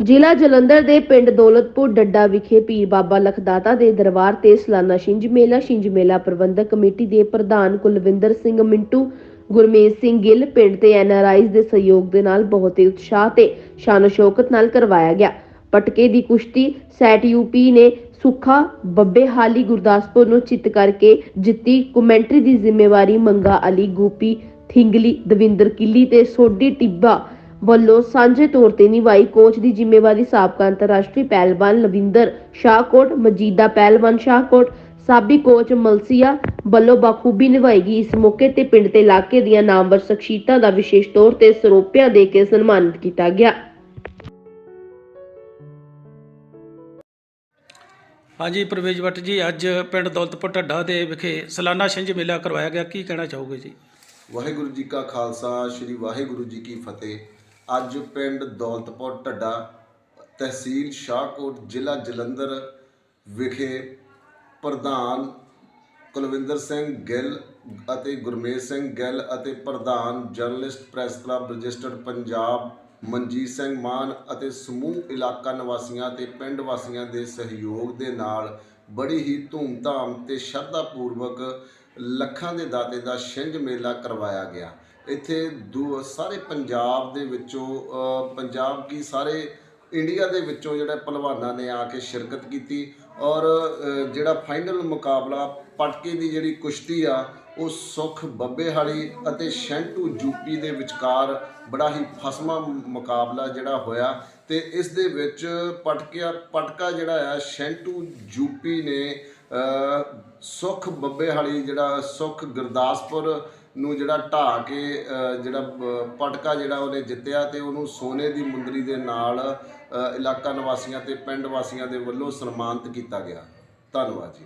ਜ਼ਿਲ੍ਹਾ ਜਲੰਧਰ ਦੇ ਪਿੰਡ ਦੌਲਤਪੁਰ ਡੱਡਾ ਵਿਖੇ ਪੀਰ ਬਾਬਾ ਲਖਦਾਤਾ ਦੇ ਦਰਬਾਰ ਤੇ ਸਾਲਾਨਾ ਛਿੰਝ ਮੇਲਾ ਛਿੰਝ ਮੇਲਾ ਪ੍ਰਬੰਧਕ ਕਮੇਟੀ ਦੇ ਪ੍ਰਧਾਨ ਕੁਲਵਿੰਦਰ ਸਿੰਘ ਮਿੰਟੂ, ਗੁਰਮੇਜ ਸਿੰਘ ਗਿੱਲ ਪਿੰਡ ਤੇ ਐਨਆਰਆਈਜ਼ ਦੇ ਸਹਿਯੋਗ ਦੇ ਨਾਲ ਬਹੁਤ ਹੀ ਉਤਸ਼ਾਹ ਤੇ ਸ਼ਾਨ ਸ਼ੌਕਤ ਨਾਲ ਕਰਵਾਇਆ ਗਿਆ। ਪਟਕੇ ਦੀ ਕੁਸ਼ਤੀ ਸੈਟ ਯੂਪੀ ਨੇ ਸੁੱਖਾ ਬੱਬੇ ਹਾਲੀ ਗੁਰਦਾਸਪੁਰ ਨੂੰ ਚਿੱਤ ਕਰਕੇ ਜਿੱਤੀ। ਕਮੈਂਟਰੀ ਦੀ ਜ਼ਿੰਮੇਵਾਰੀ ਮੰਗਾ ਅਲੀ, ਗੋਪੀ ਥਿੰਗਲੀ, ਦਵਿੰਦਰ ਕਿੱਲੀ ਤੇ ਸੋਢੀ ਟਿੱਬਾ ਵੱਲੋਂ ਸਾਂਝੇ ਤੌਰ ਤੇ ਨਿਭਾਈ ਕੋਚ ਦੀ ਜ਼ਿੰਮੇਵਾਰੀ ਸਾਬਕਾ ਅੰਤਰਰਾਸ਼ਟਰੀ ਪਹਿਲਵਾਨ ਲਵਿੰਦਰ ਸ਼ਾਹਕੋਟ ਮਜੀਦਾ ਪਹਿਲਵਾਨ ਸ਼ਾਹਕੋਟ ਸਾਬੀ ਕੋਚ ਮਲਸੀਆ ਵੱਲੋਂ ਬਾਖੂਬੀ ਨਿਭਾਈ ਗਈ ਇਸ ਮੌਕੇ ਤੇ ਪਿੰਡ ਤੇ ਇਲਾਕੇ ਦੀਆਂ ਨਾਮਵਰ ਸ਼ਖਸੀਅਤਾਂ ਦਾ ਵਿਸ਼ੇਸ਼ ਤੌਰ ਤੇ ਸਰੋਪਿਆਂ ਦੇ ਕੇ ਸਨਮਾਨਿਤ ਕੀਤਾ ਗਿਆ। ਹਾਂਜੀ ਪ੍ਰਵੇਸ਼ ਭੱਟ ਜੀ ਅੱਜ ਪਿੰਡ ਦੌਲਤਪੁਰ ਢੱਡਾ ਦੇ ਵਿਖੇ ਸਾਲਾਨਾ ਛਿੰਝ ਮੇਲਾ ਕਰਵਾਇਆ ਗਿਆ। ਕੀ ਕਹਿਣਾ ਚਾਹੋਗੇ ਜੀ? ਵਾਹਿਗੁਰੂ ਜੀ ਕਾ ਖਾਲਸਾ ਸ੍ਰੀ ਵਾਹਿਗੁਰੂ ਜੀ ਕੀ ਫਤਿਹ। ਅੱਜ ਪਿੰਡ ਦੌਲਤਪੁਰ ਢੱਡਾ ਤਹਿਸੀਲ ਸ਼ਾਹਕੋਟ ਜ਼ਿਲ੍ਹਾ ਜਲੰਧਰ ਵਿਖੇ ਪ੍ਰਧਾਨ ਕੁਲਵਿੰਦਰ ਸਿੰਘ ਗਿੱਲ ਅਤੇ ਗੁਰਮੇਜ ਸਿੰਘ ਗਿੱਲ ਅਤੇ ਪ੍ਰਧਾਨ journalist press club registered Punjab Manjeet Singh Mann ਅਤੇ ਸਮੂਹ ਇਲਾਕਾ ਨਿਵਾਸੀਆਂ ਤੇ ਪਿੰਡ ਵਾਸੀਆਂ ਦੇ ਸਹਿਯੋਗ ਦੇ ਨਾਲ ਬੜੀ ਹੀ ਧੂਮਧਾਮ ਤੇ ਸ਼ਰਧਾਪੂਰਵਕ ਲੱਖਾਂ ਦੇ ਦਾਤੇ ਦਾ ਛਿੰਝ ਮੇਲਾ ਕਰਵਾਇਆ ਗਿਆ। ਇੱਥੇ ਦੂ, ਸਾਰੇ ਪੰਜਾਬ ਦੇ ਵਿੱਚੋਂ ਪੰਜਾਬ ਕੀ ਸਾਰੇ ਇੰਡੀਆ ਦੇ ਵਿੱਚੋਂ ਜਿਹੜਾ ਪਹਿਲਵਾਨਾਂ ਨੇ ਆ ਕੇ ਸ਼ਿਰਕਤ ਕੀਤੀ ਔਰ ਜਿਹੜਾ ਫਾਈਨਲ ਮੁਕਾਬਲਾ ਪਟਕੇ ਦੀ ਜਿਹੜੀ ਕੁਸ਼ਤੀ ਆ ਉਹ ਸੁਖ ਬੱਬੇਹਾਲੀ ਅਤੇ ਸ਼ੈਂਟੂ ਯੂਪੀ ਦੇ ਵਿਚਕਾਰ ਬੜਾ ਹੀ ਫਸਮਾ ਮੁਕਾਬਲਾ ਜਿਹੜਾ ਹੋਇਆ ਤੇ ਇਸ ਦੇ ਵਿੱਚ ਪਟਕਿਆ ਪਟਕਾ ਜਿਹੜਾ ਆ ਸ਼ੈਂਟੂ ਯੂਪੀ ਨੇ ਅ, ਸੁਖ ਬੱਬੇਹਾਲੀ ਜਿਹੜਾ ਸੁਖ ਗੁਰਦਾਸਪੁਰ ਨੂੰ ਜਿਹੜਾ ਢਾਹ ਕੇ ਜਿਹੜਾ ਪਟਕਾ ਜਿਹੜਾ ਉਹਨੇ ਜਿੱਤਿਆ ਤੇ ਉਹਨੂੰ ਸੋਨੇ ਦੀ ਮੁੰਦਰੀ ਦੇ ਨਾਲ ਇਲਾਕਾ ਨਿਵਾਸੀਆਂ ਤੇ ਪਿੰਡ ਵਾਸੀਆਂ ਦੇ ਵੱਲੋਂ ਸਨਮਾਨਿਤ ਕੀਤਾ ਗਿਆ। ਧੰਨਵਾਦ ਜੀ।